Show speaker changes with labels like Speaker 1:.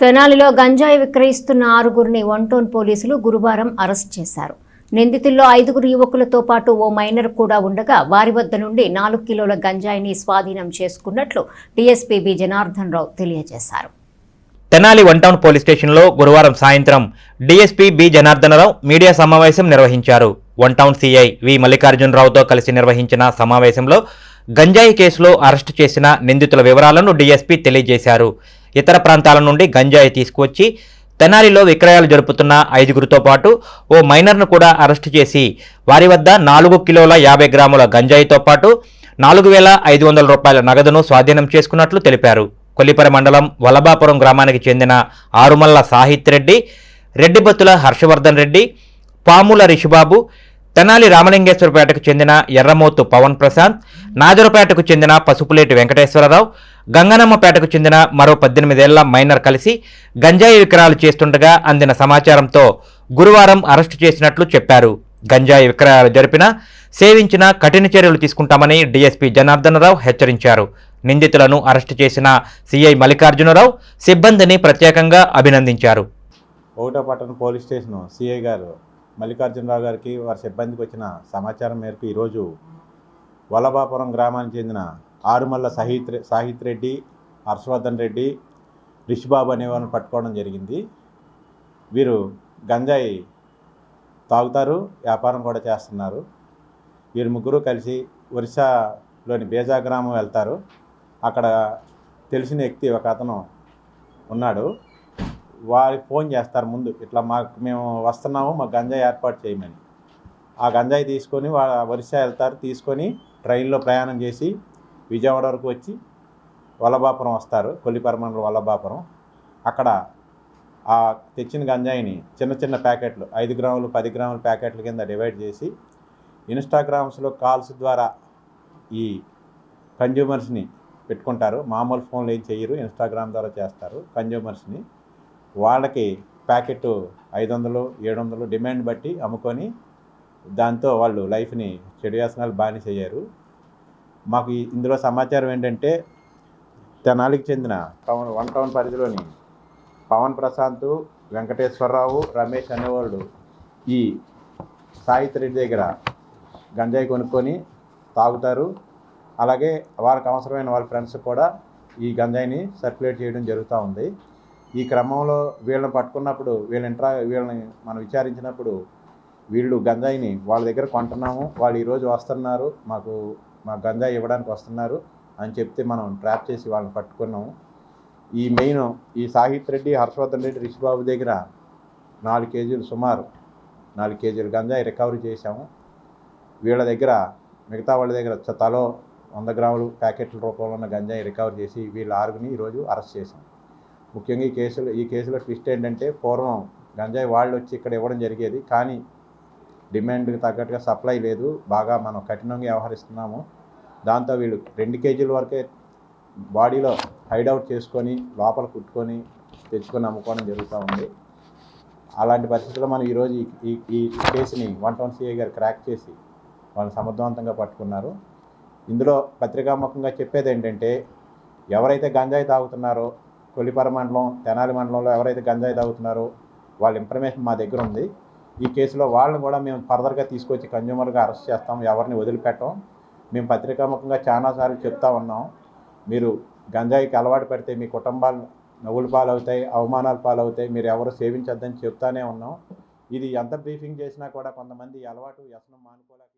Speaker 1: తెనాలిలో గంజాయి విక్రయిస్తున్న ఆరుగురిని వన్ టౌన్ పోలీసులు గురువారం అరెస్ట్ చేశారు. నిందితుల్లో ఐదుగురు యువకులతో పాటు ఓ మైనర్ కూడా ఉండగా వారి వద్ద నుండి నాలుగు కిలోల గంజాయిని స్వాధీనం చేసుకున్నట్లు డీఎస్పీ బి. జనార్దన్ రావు తెలియజేశారు.
Speaker 2: తెనాలి వన్ టౌన్ పోలీస్ స్టేషన్లో గురువారం సాయంత్రం డీఎస్పీ బి. జనార్దనరావు మీడియా సమావేశం నిర్వహించారు. One town CI V. మల్లికార్జునరావుతో కలిసి నిర్వహించిన సమావేశంలో గంజాయి కేసులో అరెస్టు చేసిన నిందితుల వివరాలను డీఎస్పీ తెలియజేశారు. ఇతర ప్రాంతాల నుండి గంజాయి తీసుకువచ్చి తెనాలిలో విక్రయాలు జరుపుతున్న ఐదుగురితో పాటు ఓ మైనర్ను కూడా అరెస్టు చేసి వారి వద్ద నాలుగు కిలోల యాభై గ్రాముల గంజాయితో పాటు నాలుగు వేల ఐదు వందల రూపాయల నగదును స్వాధీనం చేసుకున్నట్లు తెలిపారు. కొల్లిపర మండలం వలభాపురం గ్రామానికి చెందిన ఆరుమల్ల సాహిత్ రెడ్డి రెడ్డిబత్తుల హర్షవర్ధన్ రెడ్డి పాముల రిషిబాబు తెనాలి రామలింగేశ్వరపేటకు చెందిన ఎర్రమోతు పవన్ ప్రశాంత్ నాజరుపేటకు చెందిన పసుపులేటి వెంకటేశ్వరరావు గంగనమ్మపేటకు చెందిన మరో పద్దెనిమిదేళ్ళ మైనర్ కలిసి గంజాయి విక్రయాలు చేస్తుండగా అందిన సమాచారంతో గురువారం అరెస్టు చేసినట్లు చెప్పారు. గంజాయి విక్రయాలు జరిపిన సేవించిన కఠిన చర్యలు తీసుకుంటామని డీఎస్పీ జనార్దనరావు హెచ్చరించారు. నిందితులను అరెస్టు చేసిన సిఐ మల్లికార్జునరావు సిబ్బందిని ప్రత్యేకంగా అభినందించారు.
Speaker 3: ఒకటో పట్టణ పోలీస్ స్టేషన్ సిఐ గారు మల్లికార్జునరావు గారికి వారి సిబ్బందికి వచ్చిన సమాచారం మేరకు ఈరోజు వల్లభాపురం గ్రామానికి చెందిన ఆరుమల్ల సాహిత్ సాహిత్ రెడ్డి హర్షవర్ధన్ రెడ్డి రిషిబాబు అనేవారిని పట్టుకోవడం జరిగింది. వీరు గంజాయి తాగుతారు వ్యాపారం కూడా చేస్తున్నారు. వీరు ముగ్గురు కలిసి ఒరిస్సాలోని బేజా గ్రామం వెళ్తారు. అక్కడ తెలిసిన వ్యక్తి ఒక అతను ఉన్నాడు. వారికి ఫోన్ చేస్తారు ముందు ఇట్లా మాకు మేము వస్తున్నాము మాకు గంజాయి ఏర్పాటు చేయమని. ఆ గంజాయి తీసుకొని వా ఒరిస్సా వెళ్తారు తీసుకొని ట్రైన్లో ప్రయాణం చేసి విజయవాడ వరకు వచ్చి వల్లభాపురం వస్తారు కొల్లిపరమండలం వల్లభాపురం. అక్కడ ఆ తెచ్చిన గంజాయిని చిన్న చిన్న ప్యాకెట్లు ఐదు గ్రాములు పది గ్రాముల ప్యాకెట్ల కింద డివైడ్ చేసి ఇన్స్టాగ్రామ్స్లో కాల్స్ ద్వారా ఈ కన్జ్యూమర్స్ని పెట్టుకుంటారు. మామూలు ఫోన్లు ఏం చేయరు ఇన్స్టాగ్రామ్ ద్వారా చేస్తారు కన్జ్యూమర్స్ని. వాళ్ళకి ప్యాకెట్ ఐదు వందలు ఏడు వందలు డిమాండ్ బట్టి అమ్ముకొని దాంతో వాళ్ళు లైఫ్ని చెడు వ్యసనాలు బానిసయ్యారు. మాకు ఇందులో సమాచారం ఏంటంటే తెనాలికి చెందిన టౌన్ వన్ టౌన్ పరిధిలోని పవన్ ప్రశాంత్ వెంకటేశ్వరరావు రమేష్ అనేవాళ్ళు ఈ సాహిత్ రెడ్డి దగ్గర గంజాయి కొనుక్కొని తాగుతారు. అలాగే వాళ్ళకి అవసరమైన వాళ్ళ ఫ్రెండ్స్ కూడా ఈ గంజాయిని సర్క్యులేట్ చేయడం జరుగుతూ ఉంది. ఈ క్రమంలో వీళ్ళని పట్టుకున్నప్పుడు వీళ్ళ ఇంట్రా వీళ్ళని మనం విచారించినప్పుడు వీళ్ళు గంజాయిని వాళ్ళ దగ్గర కొంటున్నాము. వాళ్ళు ఈరోజు వస్తున్నారు. మాకు మా గంజాయి ఇవ్వడానికి వస్తున్నారు అని చెప్తే మనం ట్రాప్ చేసి వాళ్ళని పట్టుకున్నాము ఈ మెయిన్ ఈ సాహిత్ రెడ్డి హర్షవర్ధన్ రెడ్డి రిషిబాబు దగ్గర నాలుగు కేజీలు సుమారు నాలుగు కేజీలు గంజాయి రికవరీ చేశాము. వీళ్ళ దగ్గర మిగతా వాళ్ళ దగ్గర తలో వంద గ్రాములు ప్యాకెట్ల రూపంలో ఉన్న గంజాయి రికవర్ చేసి వీళ్ళ ఆరుగుని ఈరోజు అరెస్ట్ చేశాం. ముఖ్యంగా ఈ కేసులో ఈ కేసులో ట్విస్ట్ ఏంటంటే పూర్వం గంజాయి వాళ్ళు వచ్చి ఇక్కడ ఇవ్వడం జరిగేది కానీ డిమాండ్కి తగ్గట్టుగా సప్లై లేదు. బాగా మనం కఠినంగా వ్యవహరిస్తున్నాము. దాంతో వీళ్ళు రెండు కేజీల వరకే బాడీలో హైడౌట్ చేసుకొని లోపల కుట్టుకొని తెచ్చుకొని అమ్ముకోవడం జరుగుతూ ఉంది. అలాంటి పరిస్థితుల్లో మనం ఈరోజు ఈ ఈ కేసుని వన్ టౌన్ సిఐ గారు క్రాక్ చేసి వాళ్ళని సమర్థవంతంగా పట్టుకున్నారు. ఇందులో పత్రికాముఖంగా చెప్పేది ఏంటంటే ఎవరైతే గంజాయి తాగుతున్నారో కొలిపర మండలం తెనాలి మండలంలో ఎవరైతే గంజాయి తాగుతున్నారో వాళ్ళ ఇన్ఫర్మేషన్ మా దగ్గర ఉంది. ఈ కేసులో వాళ్ళని కూడా మేము ఫర్దర్గా తీసుకొచ్చి కన్జ్యూమర్గా అరెస్ట్ చేస్తాం ఎవరిని వదిలిపెట్టం. మేము పత్రికాముఖంగా చాలాసార్లు చెప్తా ఉన్నాం. మీరు గంజాయికి అలవాటు పెడితే మీ కుటుంబాలు నవ్వులు పాలవుతాయి అవమానాలు పాలవుతాయి మీరు ఎవరు సేవించొద్దని చెప్తానే ఉన్నాం. ఇది ఎంత బ్రీఫింగ్ చేసినా కూడా కొంతమంది అలవాటు వ్యసనం మానుకోలేక